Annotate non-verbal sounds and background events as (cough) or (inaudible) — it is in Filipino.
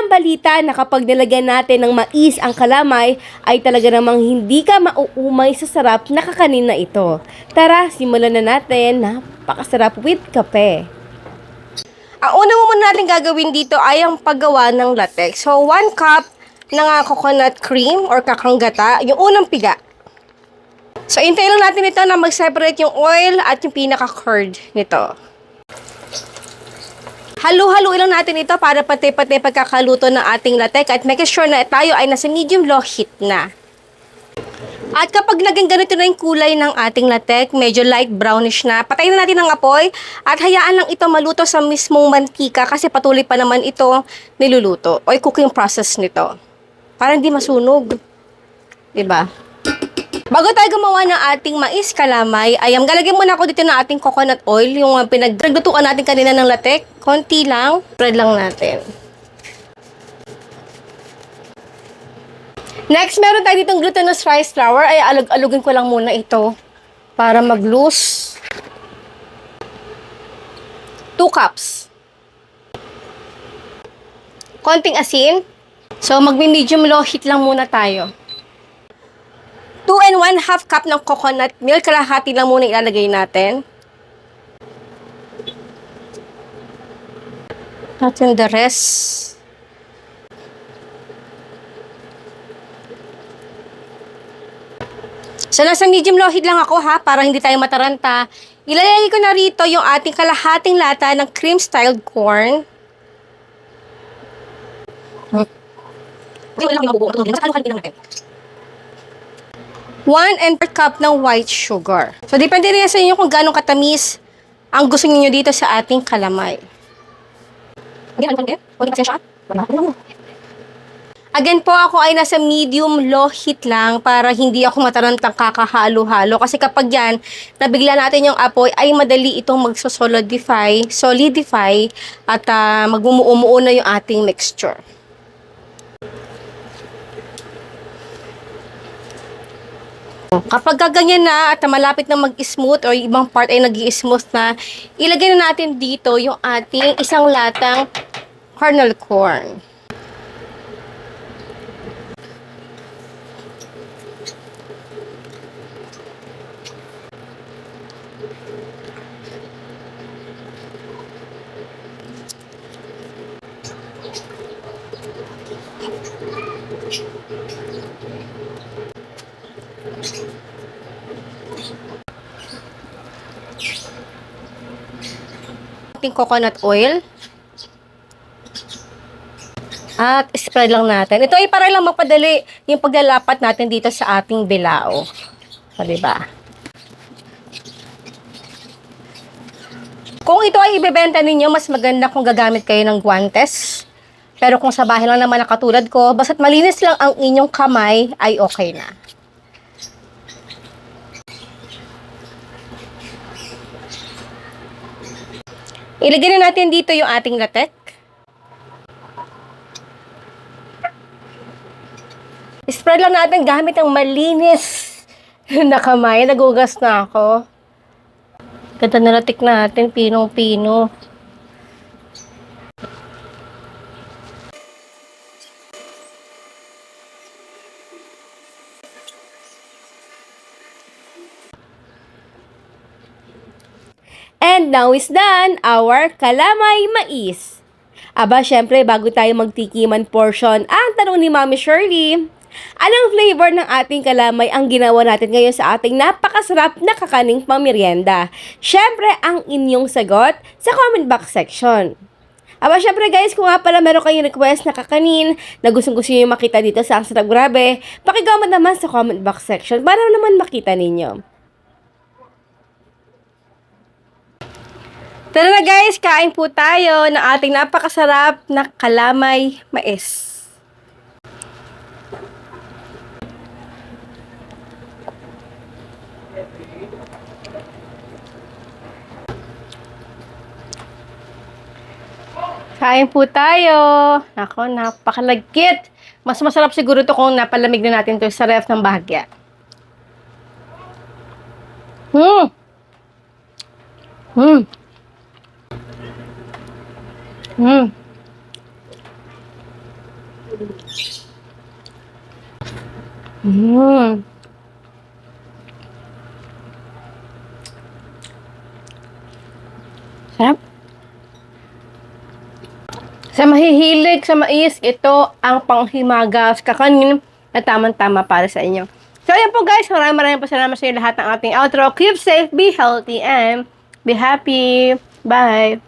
ang balita na kapag nilagyan natin ng mais ang kalamay, ay talaga namang hindi ka mauumay sa sarap na kakanin na ito. Tara, simulan na natin. Napakasarap with kape. Ang una mo muna natin gagawin dito ay ang paggawa ng latex. So, 1 cup ng ah, coconut cream or kakanggata, yung unang piga. So, intay lang natin ito na mag-separate yung oil at yung pinaka-curd nito. Halu-haluin lang natin ito para pati-pati pagkakaluto ng ating latek at make sure na tayo ay nasa medium low heat na. At kapag naging ganito na yung kulay ng ating latek, medyo light brownish na, patayin na natin ang apoy at hayaan lang ito maluto sa mismong mantika kasi patuloy pa naman ito niluluto o cooking process nito. Para hindi masunog. 'Di ba? Bago tayo gumawa ng ating mais kalamay, ay um, galagyan muna ako dito ng ating coconut oil, yung uh, pinaglutuan natin kanina ng latek. Konti lang, spread lang natin. Next, meron tayo ditong glutinous rice flour. Ay, alug-alugin ko lang muna ito para mag-loose. 2 cups. Konting asin. So, magme-medium low heat lang muna tayo. 2 and 1 half cup ng coconut milk. Kalahati lang muna ilalagay natin. Natin the rest. So, nasa medium low heat lang ako ha, para hindi tayo mataranta. Ilalagay ko na rito yung ating kalahating lata ng cream-styled corn. One and per cup ng white sugar. So, depende rin sa inyo kung gano'ng katamis ang gusto niyo dito sa ating kalamay. Again po, ako ay nasa medium low heat lang para hindi ako matarantang kakahalo-halo. Kasi kapag yan, nabigla natin yung apoy, ay madali itong magsosolidify, solidify, at uh, magmumuumuo na yung ating mixture. Kapag gaganyan na at malapit na mag-smooth o yung ibang part ay nag smooth na, ilagay na natin dito yung ating isang latang kernel corn. ating coconut oil. At spread lang natin. Ito ay para lang magpadali yung paglalapat natin dito sa ating bilao. O, diba? Kung ito ay ibebenta ninyo, mas maganda kung gagamit kayo ng guantes. Pero kung sa bahay lang naman na katulad ko, basta't malinis lang ang inyong kamay, ay okay na. Ilagay na natin dito yung ating latek. Spread lang natin gamit ang malinis (laughs) na kamay. Nagugas na ako. Ganda na latik natin, pinong-pino. And now is done our kalamay mais. Aba, syempre, bago tayo magtikiman portion, ang tanong ni Mami Shirley, anong flavor ng ating kalamay ang ginawa natin ngayon sa ating napakasarap na kakaning pamirienda? Syempre, ang inyong sagot sa comment box section. Aba, syempre guys, kung nga pala meron kayong request na kakanin na gustong gusto nyo makita dito sa Ang Sarap Grabe, pakicomment naman sa comment box section para naman makita ninyo. Tara na guys, kain po tayo ng ating napakasarap na kalamay mais. Kain po tayo. Nako, napakalagkit. Mas masarap siguro to kung napalamig na natin to sa ref ng bahagya. Hmm. Hmm. Hmm. Hmm. Sarap. Sa mahihilig sa mais, ito ang panghimagas kakanin na tamang-tama para sa inyo. So, ayan po guys. Maraming maraming po salamat sa inyo lahat ng ating outro. Keep safe, be healthy, and be happy. Bye!